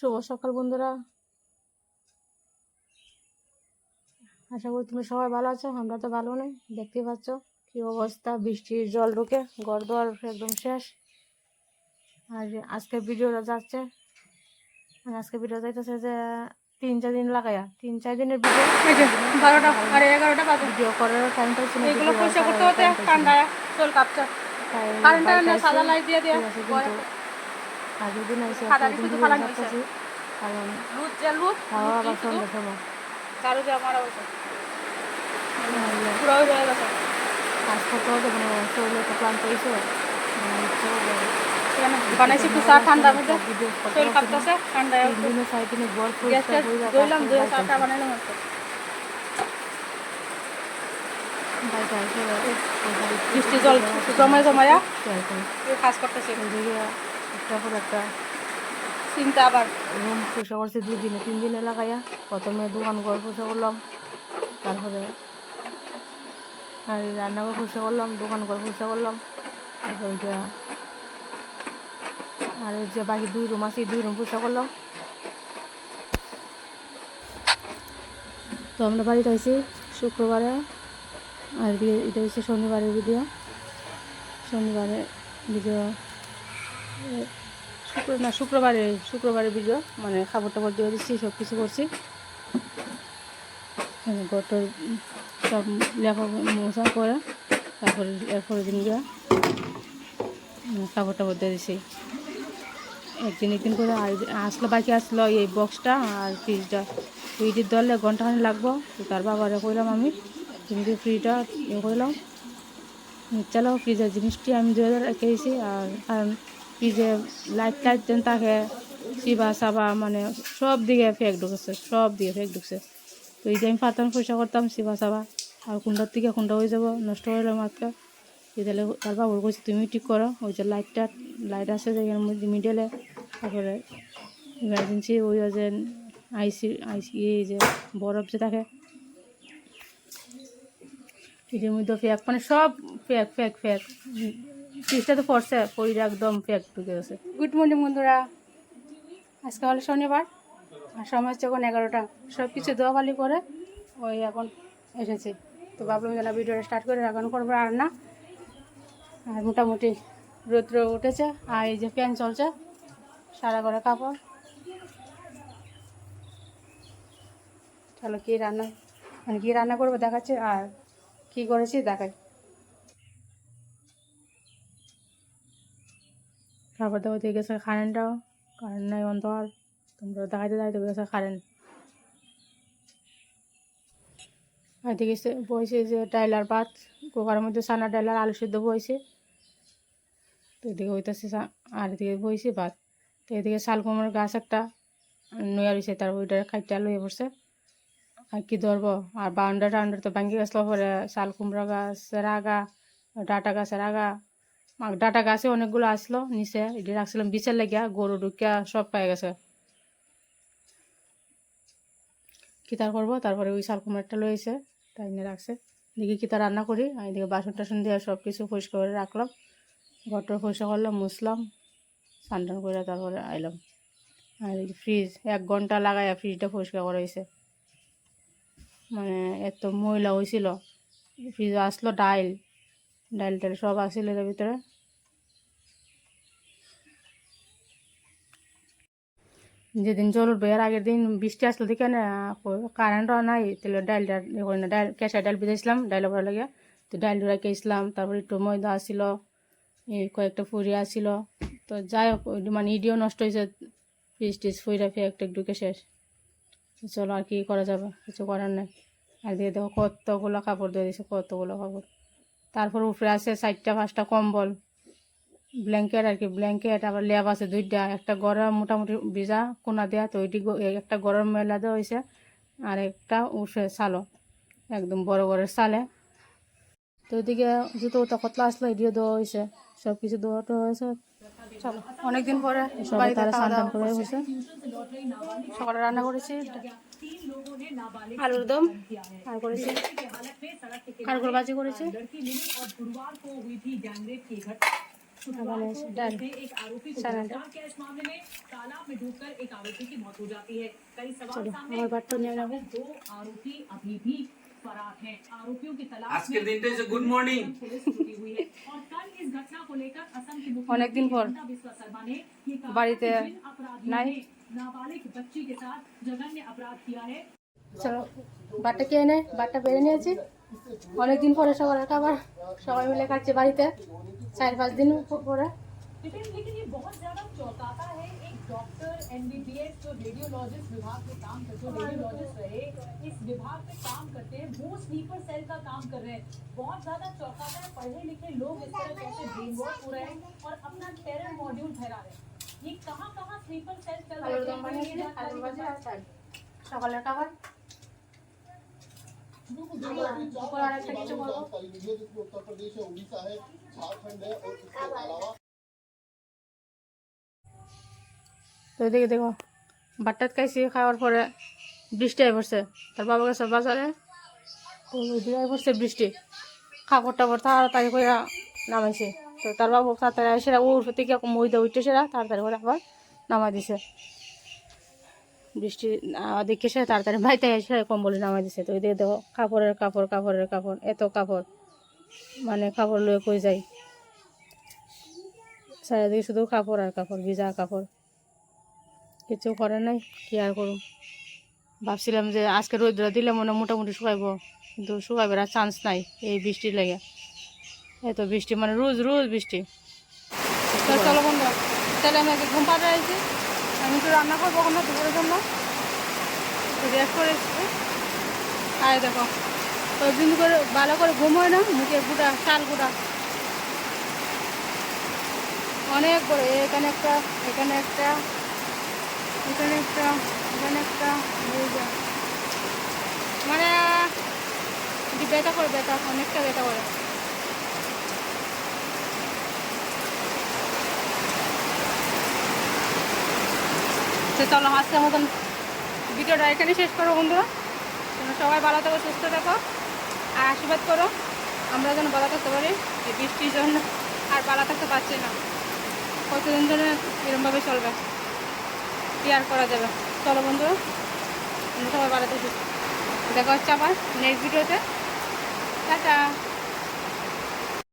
শুভ সকাল বন্ধুরা। আশা করি তুমি সবাই ভালো আছো আমরা তো ভালো নেই দেখতে পাচ্ছ কি অবস্থা বৃষ্টির জল ঢুকে ঘর দোয়ার একদম শেষ। আর আজকে ভিডিওটা যাচ্ছে আর আজকে ভিডিও যাইতেছে যে তিন চার দিন লাগাইয়া তিন চার দিনের ভিডিও। বারোটা আরে এগারোটা বাজে। ভিডিও করার টাইম পাইছি না এগুলো পয়সা করতে হতে time পাইছি না। ঠান্ডায় চল কাপচা কারেন্টটা সাদা লাইট দিয়ে দিয়ে ঠিক আছে, পরে কিন্তু আগের দিন আইসি কারণ খাওয়া আবার সন্ধ্যার সময়। হয়ে কাজ করতে হবে মানে শরীরে তো ক্লান্ত হয়েছে মানে বানাইছি মধ্যে। শরীর কাঁপতেছে দিনে দিনে বর দুই বানাইলাম বৃষ্টি জল জমায় জমায়া। কাজ করতেছি। একটা একটা চিন্তা আবার রুম পয়সা করছি দুই দিনে তিন দিনে লাগাইয়া প্রথমে দোকান ঘর পয়সা করলাম, তারপরে আর রান্নাঘর পয়সা করলাম, দোকান ঘর পয়সা করলাম, তারপর ওইটা আর ওই যে বাকি দুই রুম আছে দুই রুম পয়সা করলাম। তো আমরা বাড়িতে আইছি শুক্রবারে, আর এটা হচ্ছে শনিবারের ভিডিও শনিবারে ভিডিও শুক্র, না, শুক্রবারে শুক্রবারে ভিডিও মানে খাবার টাবার দিয়ে দিচ্ছি সব কিছু করছি গটর সব লেখা মশা করে, তারপরে, এরপরে দিন গিয়ে খাবার টাবার দিয়ে দিছি একদিন একদিন করে আসলো, বাকি আসলো এই বক্সটা আর ফ্রিজটা ফ্রিজের দলে ঘন্টাখানি লাগবো তার বাবারে কইলাম আমি কিন্তু ফ্রিজটা ইয়ে করলাম চালাও ফ্রিজের জিনিসটি আমি দু হাজার আর কারণ ফ্রিজে লাইট টাইট দেন তাকে চিবা চাবা মানে সব দিকে ফেক ঢুকেছে সব দিকে ফেক ঢুকছে তো এই যে আমি পাতাম পয়সা করতাম চিবা চাবা, আর কুন্ডার থেকে কুন্ডা হয়ে যাব, নষ্ট হয়ে গেলো মাত্র তাহলে তার বাবুর কইছে, তুমি ঠিক করো। ওই যে লাইটটা লাইট আছে যে মধ্যে মিডলে তারপরে ইমার্জেন্সি ওই যে আইসি আইসি, এই যে বরফ যে থাকে। ফ্রিজের মধ্যে ফ্যাক মানে সব ফ্যাক ফ্যাক ফ্যাক ফ্রিজটা তো পড়ছে পরিটা একদম ফ্যাক ঢুকে গেছে। গুড মর্নিং বন্ধুরা। আজকে হলো শনিবার, আর সময় এখন এগারোটা। সব কিছু দোয়াবালি করে ওই এখন এসেছি। তো ভাবলাম যেন ভিডিওটা স্টার্ট করে এখন করব আর না। আর মোটামুটি রৌদ্র উঠেছে, আর এই যে ফ্যান চলছে সারা করে কাপড়। চলো কী রান্না মানে কী রান্না করব দেখাচ্ছি, আর কী করেছি দেখাই। তারপর দেখো দিয়ে গেছে কারেন্টটাও কারেন্ট নাই অন্ধকার, তোমরা দেখাইতে দেখাইতে গেছে কারেন্ট আর সে বইছে যে ডাইলার ভাত কুকারের মধ্যে সানা ডাইলার আলু সিদ্ধ বইছে। তো এদিকে হইতেছে আর এদিকে বইছে ভাত। তো এদিকে শাল কুমড়োর গাছ একটা নয়া রয়েছে তার ওইটা খাইতে লইয়ে পড়ছে। আর কি ধরবো? আর বাউন্ডার টাউন্ডার তো ভাঙ্গি গেছিল পরে শাল কুমড়া গাছ রাগা ডাটা গাছের আগা। ডাটা গাছে অনেকগুলো আসলো, নিচে এটি রাখছিলাম, বিচের লেগিয়া গরু ঢুকিয়া সব পাই গেছে। কিতার করব? তারপরে ওই শাল কুমড়াটা লইছে, তাই নিয়ে রাখছে। দেখি কিতা রান্না করি? আর এদিকে বাসন টাসন দিয়ে সব কিছু পরিষ্কার করে রাখলাম। ঘরটা পরিষ্কার করলাম, মুছলাম, স্নান করে তারপরে আইলাম। আর ফ্রিজ এক ঘণ্টা লাগাইয়া ফ্রিজটা পরিষ্কার করা হয়েছে মানে এত ময়লা হয়েছিল ফ্রিজ আসলো ডাইল। ডাইল টাইল সব আসছিল এর ভিতরে। যেদিন জল উঠবে, এর আগের দিন বৃষ্টি আসলো দেখে না কারেন্টও নাই, তাহলে করি না ডাইল কেঁচা ডাইল ভিজাইছিলাম ডাইল ভরা লাগে তো ডাইল রেখেছিলাম তারপরে একটু ময়দা আসছিল এই কয়েকটা ফুরি আসছিল তো যাই হোক মানে ইডিও নষ্ট হয়েছে ফ্রিজ টিজ ফুইরা ফিরে একটা ঢুকে চলো আর কি করা যাবে, কিছু করার নাই। আর দিয়ে দেখো কতগুলো কাপড় দিয়ে দিয়েছে কতগুলো কাপড়। তারপর উপরে আছে চারটা পাঁচটা কম্বল। ব্ল্যাঙ্কেট আর কি ব্ল্যাঙ্কেট আবার লেব আছে দুইটা একটা গরম মোটামুটি ভিজা কোনা দেয়া তো ওইটি একটা গরম মেলা দেওয়া হয়েছে আর একটা উঠে সালো একদম বড় বড় সালে। তো ওইদিকে জুতো উতো কতলা আসলো এটিও দেওয়া হয়েছে সব কিছু দেওয়া টোয়া হয়েছে চলো অনেকদিন পরে সবাই তারা স্নান করে। বসে। সকালে রান্না করেছি। আলুর দম আর করেছি করেছি এখানে আছে ডাল সালাড চলো আমার ভাতটা নিয়ে নেব আজকে দিনটা হচ্ছে গুড মর্নিং অনেকদিন পর বাড়িতে নাই চলো বাটটা কে এনে বাটটা বেড়ে নিয়েছি অনেকদিন পরে সকালের খাবার সবাই মিলে খাচ্ছে বাড়িতে চার পাঁচ দিন প- পরে लेकिन लेकिन ये बहुत ज्यादा चौंकाता है एक डॉक्टर एमबीबीएस जो रेडियोलॉजिस्ट विभाग में काम करते जो रेडियोलॉजिस्ट रहे इस विभाग में काम करते हैं वो स्लीपर सेल का काम कर रहे हैं बहुत ज्यादा चौंकाता है पढ़े लिखे लोग इस तरह कैसे ब्रेन वॉश हो रहे हैं और अपना टेरर मॉड्यूल ठहरा रहे हैं ये कहाँ कहाँ स्लीपर सेल चल আলুর रहे দম বানিয়েছি আলু ভাজি আর চাল সকালের খাবার দুপুর আর একটা কিছু করবো उत्तर प्रदेश है उड़ीसा है झारखंड है और इसके अलावा তো এদিকে দেখো বাট্টাত খাইছি খাওয়ার পরে বৃষ্টি আই পড়ছে তার বাবা গেছে বাজারে তো ওইদিকে আই পড়ছে বৃষ্টি কাপড় টাপড় তাড়াতাড়ি করে নামাইছে তো তার বাবু তাড়াতাড়ি সেরা ওর থেকে মইদা উঠতে সেরা তাড়াতাড়ি করে আবার নামাই দিছে। বৃষ্টি দেখে সে তাড়াতাড়ি ভাইতে এসে কম্বলে নামাই দিছে, তো ওইদিকে দেখো, কাপড়ের কাপড় কাপড়ের কাপড়, এত কাপড়। মানে কাপড় লয়ে কই যাই? চারিদিকে শুধু কাপড় আর কাপড়, ভিজা কাপড়। কিছু করে নাই, কি আর করুম? ভাবছিলাম যে আজকে রোদ্র দিলে মনে মোটামুটি শুকাইব, কিন্তু শুকাইবার চান্স নাই এই বৃষ্টির লেগে। এত বৃষ্টি মানে রোজ রোজ বৃষ্টি। চলো বন্ধু, তাহলে আমি আগে ঘুম পাড়ে আছি আমি তো রান্না করব কোনো দুপুরের জন্য। রেস্ট করে এসেছি। আর দেখো, ওই দিন করে ভালো করে ঘুম হয় না, মুখে গুঁড়া চাল গুঁড়া অনেক বড়, এখানে একটা এখানে একটা এখানে একটা এখানে একটা মানে ব্যথা করে, ব্যথা, অনেকটা ব্যথা করে। তো চলো, আজকের মতন ভিডিওটা এখানে শেষ করো বন্ধুরা। সবাই ভালো থাকো, সুস্থ থাকো, আর আশীর্বাদ করো। আমরা যেন ভালো থাকতে পারি, এই বৃষ্টির জন্য আর ভালো থাকতে পারছি না। কতদিন ধরে এরমভাবে চলবে? কি আর করা যাবে? চলো বন্ধুরা সবাই ভালো থাকি দেখা হচ্ছে আবার নেক্সট ভিডিওতে টাটা।